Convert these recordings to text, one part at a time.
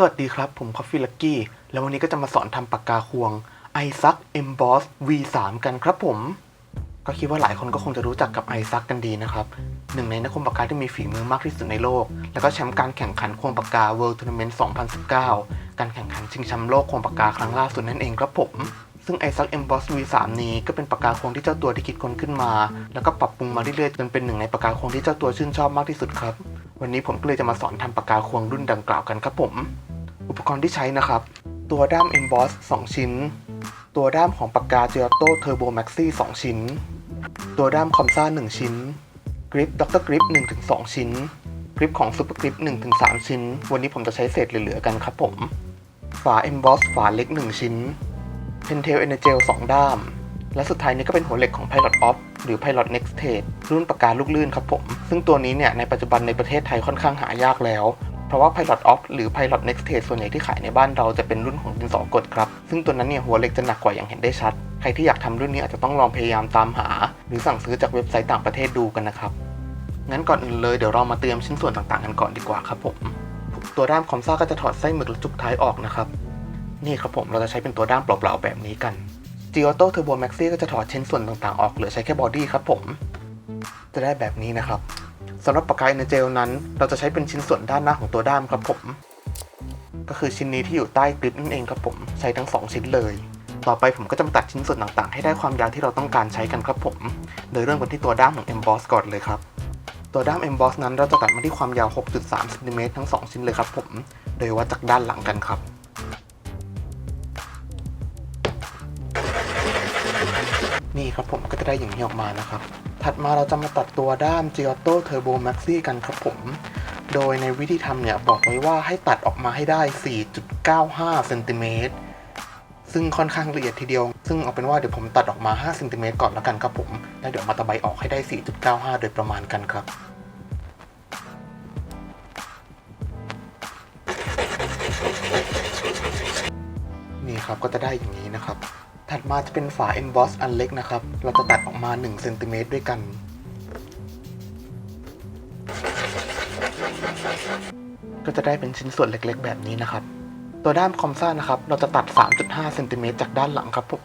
สวัสดีครับ ผมคอฟฟี่ลักกี้ แล้ววันนี้ก็จะมาสอนทำปากกาควง i s u c Emboss V3 กันครับผม ก็คิดว่าหลายคนก็คงจะรู้จักกับ i s u c กันดีนะครับ หนึ่งในนักควงปากกาที่มีฝีมือมากที่สุดในโลก แล้วก็แชมป์การแข่งขันควงปากกา World Tournament 2019 การแข่งขันชิงแชมป์โลกควงปากกาครั้งล่าสุดนั่นเองครับผมซึ่ง i s u c Emboss V3 นี้ก็เป็นปากกาควงที่เจ้าตัวที่คิดค้นขึ้นมา แล้วก็ปรับปรุงมาเรื่อยๆจนเป็นหนึ่งในปากกาควงที่เจ้าตัวชื่นชอบมากที่สุดครับ วันนี้ผมก็เลยจะมาสอนทำปากกาควงรุ่นดังกล่าวกันครับผม อุปกรณ์ที่ใช้นะครับ ตัวด้าม Emboss 2 ชิ้น ตัวด้ามของปากกา Giotto Turbo Maxi 2 ชิ้น ตัวด้ามคอมซ่า 1 ชิ้น กริปด็อกเตอร์กริป1-2 ชิ้น กริปของ Super Grip 1-3 ชิ้น วันนี้ผมจะใช้เศษเหลือๆกันครับผม ฝา Emboss ฝาเล็ก 1 ชิ้น Pentel Energel 2 ด้าม และสุดท้ายนี้ก็เป็นหัวเหล็กของ Pilot Off หรือ Pilot Next Stage รุ่นปากกาลูกลื่นครับผม ซึ่งตัวนี้เนี่ยในปัจจุบันในประเทศไทยค่อนข้างหายากแล้วเพราะว่า Pilot Off หรือ Pilot Next Stage ส่วนใหญ่ที่ขายในบ้านเราจะเป็นรุ่นของดินสอกดครับ ซึ่งตัวนั้นเนี่ยหัวเหล็กจะหนักกว่าอย่างเห็นได้ชัด ใครที่อยากทำรุ่นนี้อาจจะต้องลองพยายามตามหา หรือสั่งซื้อจากเว็บไซต์ต่างประเทศดูกันนะครับ งั้นก่อนอื่นเลยเดี๋ยวเรามาเตรียมชิ้นส่วนต่างๆกันก่อนดีกว่าครับผม ตัวด้ามคอมซ่าก็จะถอดไส้หมึกและจุกท้ายออกนะครับ นี่ครับผมเราจะใช้เป็นตัวด้ามเปล่าๆแบบนี้กัน g i o t o Turbo Maxi ก็จะถอดชิ้นส่วนต่างๆ ออกเหลือใช้แค่บอดี้ครับผม จะได้แบบนี้นะครับสำหรับปากกาเนเจลนั้น เราจะใช้เป็นชิ้นส่วนด้านหน้าของตัวด้ามครับผม ก็คือชิ้นนี้ที่อยู่ใต้กริปนั่นเองครับผม ใช้ทั้ง 2 ชิ้นเลย ต่อไปผมก็จะมาตัดชิ้นส่วนต่างๆ ให้ได้ความยาวที่เราต้องการใช้กันครับผม โดยเริ่มกันที่ตัวด้ามของ Emboss ก่อนเลยครับตัวด้าม Emboss นั้นเราจะตัดมาที่ความยาว 6.3ซนเมตรทั้ง 2 ชิ้นเลยครับผม โดยวัดจากด้านหลังกันครับ นี่ครับผมก็จะได้อย่างนี้ออกมานะครับ ถัดมาเราจะมาตัดตัวด้าม Giotto Turbo Maxi กันครับผม โดยในวิธีทำเนี่ยบอกไว้ว่าให้ตัดออกมาให้ได้ 4.95 เซนติเมตร ซึ่งค่อนข้างละเอียดทีเดียว ซึ่งเอาเป็นว่าเดี๋ยวผมตัดออกมา 5 เซนติเมตรก่อนแล้วกันครับผม แล้วเดี๋ยวมาตะไบออกให้ได้ 4.95 โดยประมาณกันครับนี่ครับก็จะได้อย่างนี้นะครับ ถัดมาจะเป็นฝา emboss อันเล็กนะครับ เราจะตัดออกมา1เซนติเมตรด้วยกัน ก็จะได้เป็นชิ้นส่วนเล็กๆ แบบนี้นะครับ ตัวด้ามคอมซ่านะครับ เราจะตัด 3.5เซนติเมตรจากด้านหลังครับผม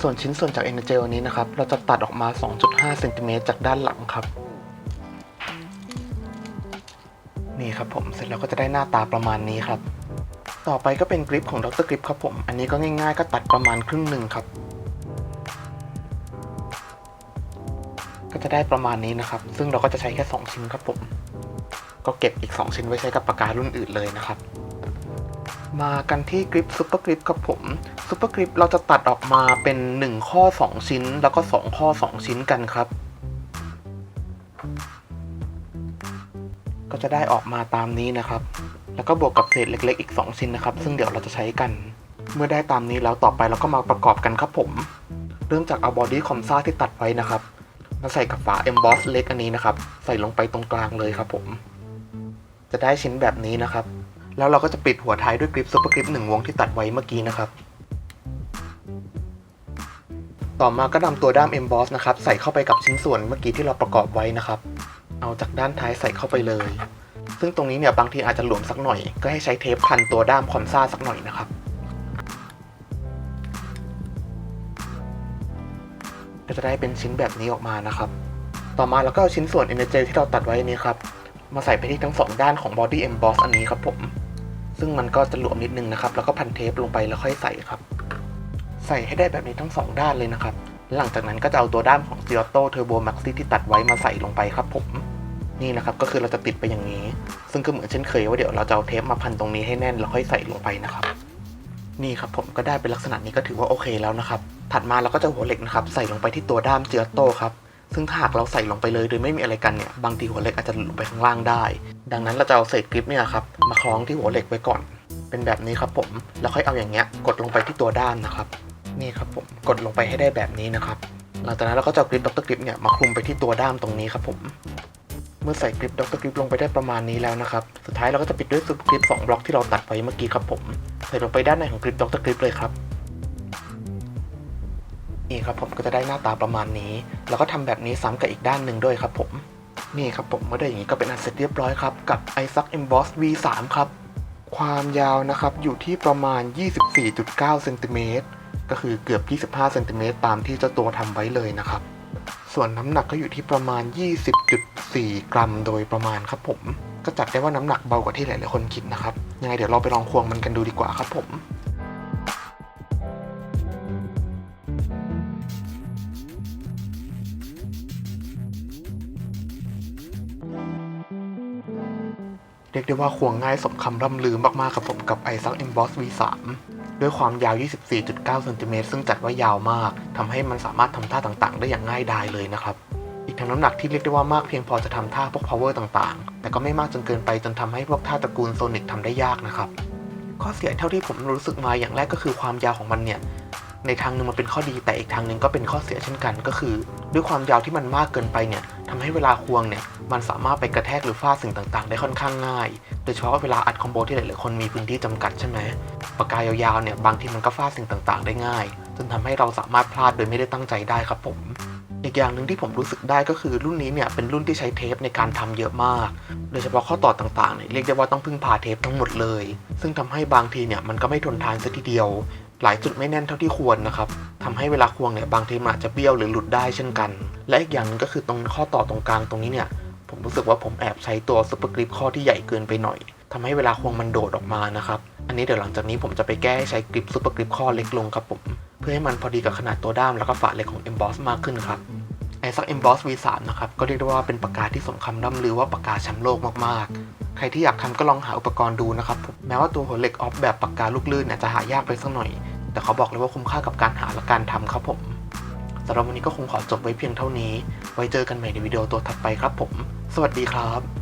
ส่วนชิ้นส่วนจาก Energel นนี้นะครับ เราจะตัดออกมา 2.5เซนติเมตรจากด้านหลังครับ นี่ครับผม เสร็จแล้วก็จะได้หน้าตาประมาณนี้ครับ ต่อไปก็เป็นกริปของดรกริปครับผม อันนี้ก็ง่ายๆ ก็ตัดประมาณครึ่งหนึ่งครับ ก็จะได้ประมาณนี้นะครับ ซึ่งเราก็จะใช้แค่ 2 ชิ้นครับผม ก็เก็บอีก 2 ชิ้นไว้ใช้กับปากการุ่นอื่นเลยนะครับ มากันที่กริปซูเปอร์กริปครับผมซูเปอร์กริปเราจะตัดออกมาเป็น 1 ข้อ 2 ชิ้น แล้วก็ 2 ข้อ 2 ชิ้นกันครับ ก็จะได้ออกมาตามนี้นะครับ แล้วก็บวกกับเศษเล็ก ๆ อีก 2 ชิ้นนะครับ ซึ่งเดี๋ยวเราจะใช้กัน เมื่อได้ตามนี้แล้วต่อไปเราก็มาประกอบกันครับผม เริ่มจากเอาบอดี้คอมซ่าที่ตัดไว้นะครับ มาใส่กับฝา emboss เล็กอันนี้นะครับ ใส่ลงไปตรงกลางเลยครับผม จะได้ชิ้นแบบนี้นะครับ แล้วเราก็จะปิดหัวท้ายด้วยกริปซูเปอร์กริปหนึ่งวงที่ตัดไว้เมื่อกี้นะครับ ต่อมาก็นำตัวด้าม emboss นะครับ ใส่เข้าไปกับชิ้นส่วนเมื่อกี้ที่เราประกอบไว้นะครับ เอาจากด้านท้ายใส่เข้าไปเลย ซึ่งตรงนี้เนี่ยบางทีอาจจะหลวมสักหน่อย ก็ให้ใช้เทปพันตัวด้ามคอมซ่าสักหน่อยนะครับก็จะได้เป็นชิ้นแบบนี้ออกมานะครับ ต่อมาเราก็เอาชิ้นส่วน Energel ที่เราตัดไว้นี้ครับ มาใส่ไปที่ทั้งสองด้านของ Body Emboss อันนี้ครับผม ซึ่งมันก็จะหลวมนิดนึงนะครับ แล้วก็พันเทปลงไปแล้วค่อยใส่ครับ ใส่ให้ได้แบบนี้ทั้งสองด้านเลยนะครับ หลังจากนั้นก็จะเอาตัวด้ามของ Giotto Turbo Maxi ที่ตัดไว้มาใส่ลงไปครับผม นี่นะครับก็คือเราจะติดไปอย่างนี้ ซึ่งก็เหมือนเช่นเคยว่าเดี๋ยวเราจะเอาเทปมาพันตรงนี้ให้แน่นแล้วค่อยใส่ลงไปนะครับ นี่ครับผมก็ได้เป็นลักษณะนี้ก็ถือว่าโอเคแล้วนะครับ ถัดมาเราก็จะหัวเหล็กนะครับใส่ลงไปที่ตัวด้ามเจียโต้ครับซึ่งถ้าหากเราใส่ลงไปเลยโดยไม่มีอะไรกันเนี่ยบางทีหัวเหล็กอาจจะหลุดลงไปข้างล่างได้ ดังนั้นเราจะเอาเศษกริปเนี่ยครับมาคล้องที่หัวเหล็กไว้ก่อน เป็นแบบนี้ครับผมแล้วค่อยเอาอย่างเงี้ยกดลงไปที่ตัวด้ามนะครับ นี่ครับผมกดลงไปให้ได้แบบนี้นะครับ หลังจากนั้นเราก็จะกริปดรกริปเนี่ยมาคลุมไปที่ตัวด้ามตรงนี้ครับผม มื่อใส่กริปดรกเตอร์คลิปลงไปได้ประมาณนี้แล้วนะครับ สุดท้ายเราก็จะปิดด้วยซุปกริป2บล็อกที่เราตัดไว้เมื่อกี้ครับผม ใส่ลงไปด้านในของกริปดรกเตอร์คลิปเลยครับนี่ครับผมก็จะได้หน้าตาประมาณนี้ แล้วก็ทำแบบนี้ซ้ำกับอีกด้านหนึ่งด้วยครับผม นี่ครับผมเมื่อได้อย่างนี้ก็เป็นอันเสร็จเรียบร้อยครับ กับ Isaac Emboss V3 ครับ ความยาวนะครับอยู่ที่ประมาณ 24.9เซนติเมตรก็คือเกือบ 25เซนติเมตรตามที่เจ้าตัวทำไว้เลยนะครับ ส่วนน้ำหนักก็อยู่ที่ประมาณ 20.4 กรัมโดยประมาณครับผม ก็จัดได้ว่าน้ำหนักเบากว่าที่หลายๆคนคิดนะครับ ยังไงเดี๋ยวเราไปลองควงมันกันดูดีกว่าครับผมเรียกได้ว่าควงง่ายสมคำร่ำลือมากๆครับผมกับ Isaac Emboss V3 ด้วยความยาว 24.9 เซนติเมตรซึ่งจัดว่ายาวมากทำให้มันสามารถทำท่าต่างๆ ได้อย่างง่ายดายเลยนะครับ อีกทั้งน้ำหนักที่เรียกได้ว่ามากเพียงพอจะทำท่าพวก power ต่างๆ แต่ก็ไม่มากจนเกินไปจนทำให้พวกท่าตระกูลโซนิกทำได้ยากนะครับ ข้อเสียเท่าที่ผมรู้สึกมาอย่างแรกก็คือความยาวของมันเนี่ย ในทางหนึ่งมันเป็นข้อดีแต่อีกทางหนึ่งก็เป็นข้อเสียเช่นกัน ก็คือ ด้วยความยาวที่มันมากเกินไปเนี่ยทำให้เวลาควงเนี่ยมันสามารถไปกระแทกหรือฟาดสิ่งต่างๆ ได้ค่อนข้างง่าย โดยเฉพาะเวลาอัดคอมโบที่หลายๆคนมีพื้นที่จำกัดใช่ไหมปากกายาวๆเนี่ยบางทีมันก็ฟาดสิ่งต่างๆ ได้ง่าย จนทำให้เราสามารถพลาดโดยไม่ได้ตั้งใจได้ครับผมอีกอย่างหนึ่งที่ผมรู้สึกได้ก็คือรุ่นนี้เนี่ยเป็นรุ่นที่ใช้เทปในการทำเยอะมาก โดยเฉพาะข้อต่อต่างๆเนี่ยเรียกได้ว่าต้องพึ่งพาเทปทั้งหมดเลย ซึ่งทำให้บางทีเนี่ยมันก็ไม่ทนทานซะทีเดียว หลายจุดไม่แน่นเท่าที่ควรนะครับทำให้เวลาควงเนี่ยบางทีมันอาจจะเบี้ยวหรือหลุดได้เช่นกัน และอีกอย่างหนึงก็คือตรงข้อต่อตรงกลางตรงนี้เนี่ยผมรู้สึกว่าผมแอบใช้ตัวซุปเปอร์กริปข้อที่ใหญ่เกินไปหน่อยทำให้เวลาควงมันโดดออกมานะครับอันนี้เดี๋ยวหลังจากนี้ผมจะไปแก้ให้ใช้กริปซุปเปอร์กริปข้อเล็กลงครับผมเพื่อให้มันพอดีกับขนาดตัวด้ามแล้วก็ฝาเหล็กของ Emboss มากขึ้นครับไอซัก Emboss V3 นะครับก็เรียกได้ว่าเป็นปากกาที่สมคำร่ำลือว่าปากกาแชมป์โลกมากๆ ใครที่อยากทำก็ลองหาอุปกรณ์ดูนะครับแม้ว่าตัวหัวเหล็กออฟแบบปากกาลูกลื่นเนี่ยจะหายากไปสักหน่อย แต่เขาบอกเลยว่าคุ้มค่ากับการหาและการทำครับผมสำหรับวันนี้ก็คงขอจบไว้เพียงเท่านี้ ไว้เจอกันใหม่ในวิดีโอตัวถัดไปครับผม สวัสดีครับ